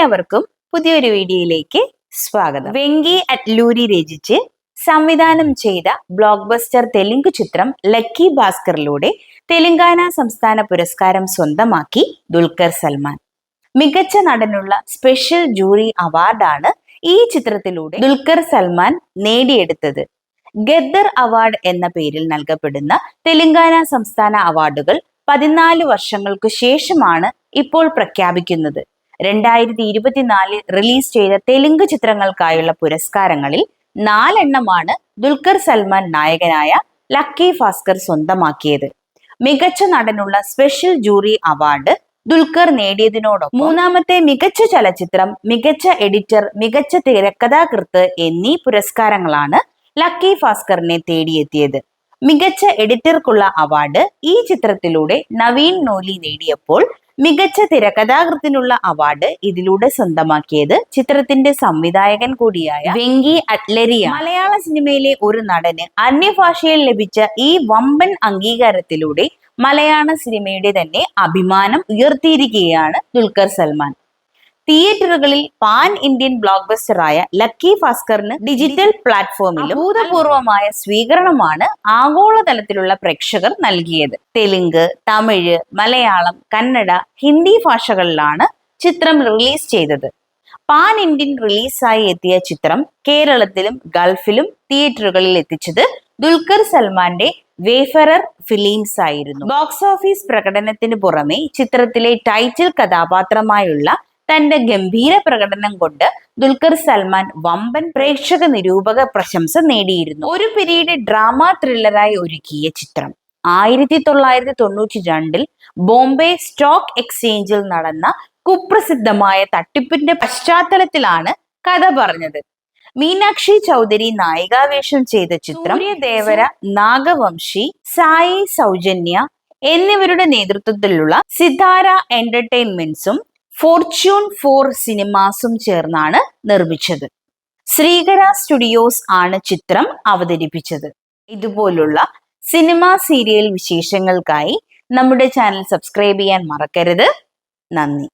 എല്ലാവർക്കും പുതിയൊരു വീഡിയോയിലേക്ക് സ്വാഗതം. വെങ്കി അറ്റ്ലൂരി രചിച്ച് സംവിധാനം ചെയ്ത ബ്ലോക്ക് ബസ്റ്റർ തെലുങ്ക് ചിത്രം ലക്കി ഭാസ്കറിലൂടെ തെലങ്കാന സംസ്ഥാന പുരസ്കാരം സ്വന്തമാക്കി ദുൽഖർ സൽമാൻ. മികച്ച നടനുള്ള സ്പെഷ്യൽ ജൂറി അവാർഡാണ് ഈ ചിത്രത്തിലൂടെ ദുൽഖർ സൽമാൻ നേടിയെടുത്തത്. ഗദ്ദർ അവാർഡ് എന്ന പേരിൽ നൽകപ്പെടുന്ന തെലങ്കാന സംസ്ഥാന അവാർഡുകൾ പതിനാല് വർഷങ്ങൾക്കു ശേഷമാണ് ഇപ്പോൾ പ്രഖ്യാപിക്കുന്നത്. രണ്ടായിരത്തി ഇരുപത്തിനാലിൽ റിലീസ് ചെയ്ത തെലുങ്ക് ചിത്രങ്ങൾക്കായുള്ള പുരസ്കാരങ്ങളിൽ നാലെണ്ണമാണ് ദുൽഖർ സൽമാൻ നായകനായ ലക്കി ഭാസ്കർ സ്വന്തമാക്കിയത്. മികച്ച നടനുള്ള സ്പെഷ്യൽ ജൂറി അവാർഡ് ദുൽഖർ നേടിയതിനോടൊപ്പം മൂന്നാമത്തെ മികച്ച ചലച്ചിത്രം മികച്ച എഡിറ്റർ മികച്ച തിരക്കഥാകൃത്ത് എന്നീ പുരസ്കാരങ്ങളാണ് ലക്കി ഭാസ്കറിനെ തേടിയെത്തിയത്. മികച്ച എഡിറ്റർക്കുള്ള അവാർഡ് ഈ ചിത്രത്തിലൂടെ നവീൻ നോലി നേടിയപ്പോൾ മികച്ച തിരക്കഥാകൃത്തിനുള്ള അവാർഡ് ഇതിലൂടെ സ്വന്തമാക്കിയത് ചിത്രത്തിന്റെ സംവിധായകൻ കൂടിയായ വെങ്കി അറ്റ്ലരിയ മലയാള സിനിമയിലെ ഒരു നടന് അന്യഭാഷയിൽ ലഭിച്ച ഈ വമ്പൻ അംഗീകാരത്തിലൂടെ മലയാള സിനിമയുടെ തന്നെ അഭിമാനം ഉയർത്തിയിരിക്കുകയാണ് ദുൽഖർ സൽമാൻ. തിയേറ്ററുകളിൽ പാൻ ഇന്ത്യൻ ബ്ലോക്ക് ബസ്റ്ററായ ലക്കി ഭാസ്കറിന് ഡിജിറ്റൽ പ്ലാറ്റ്ഫോമിലും അഭൂതപൂർവമായ സ്വീകരണമാണ് ആഗോളതലത്തിലുള്ള പ്രേക്ഷകർ നൽകിയത്. തെലുങ്ക് തമിഴ് മലയാളം കന്നഡ ഹിന്ദി ഭാഷകളിലാണ് ചിത്രം റിലീസ് ചെയ്തത്. പാൻ ഇന്ത്യൻ റിലീസായി എത്തിയ ചിത്രം കേരളത്തിലും ഗൾഫിലും തിയേറ്ററുകളിൽ എത്തിച്ചത് ദുൽഖർ സൽമാന്റെ വേഫറർ ഫിലിംസ് ആയിരുന്നു. ബോക്സ് ഓഫീസ് പ്രകടനത്തിന് പുറമെ ചിത്രത്തിലെ ടൈറ്റിൽ കഥാപാത്രമായുള്ള തന്റെ ഗംഭീര പ്രകടനം കൊണ്ട് ദുൽഖർ സൽമാൻ വമ്പൻ പ്രേക്ഷക നിരൂപക പ്രശംസ നേടിയിരുന്നു. ഒരു പിരീഡ് ഡ്രാമ ത്രില്ലറായി ഒരുക്കിയ ചിത്രം. ആയിരത്തി തൊള്ളായിരത്തി തൊണ്ണൂറ്റി രണ്ടിൽ ബോംബെ സ്റ്റോക്ക് എക്സ്ചേഞ്ചിൽ നടന്ന കുപ്രസിദ്ധമായ തട്ടിപ്പിന്റെ പശ്ചാത്തലത്തിലാണ് കഥ പറഞ്ഞത്. മീനാക്ഷി ചൗധരി നായികാവേഷം ചെയ്ത ചിത്രം ദേവര നാഗവംശി സായി സൗജന്യ എന്നിവരുടെ നേതൃത്വത്തിലുള്ള സിതാര എന്റർടൈൻമെന്റ്സും ഫോർച്യൂൺ ഫോർ സിനിമാസും ചേർന്നാണ് നിർമ്മിച്ചത്. ശ്രീകര സ്റ്റുഡിയോസ് ആണ് ചിത്രം അവതരിപ്പിച്ചത്. ഇതുപോലുള്ള സിനിമ സീരിയൽ വിശേഷങ്ങൾക്കായി നമ്മുടെ ചാനൽ സബ്സ്ക്രൈബ് ചെയ്യാൻ മറക്കരുത്. നന്ദി.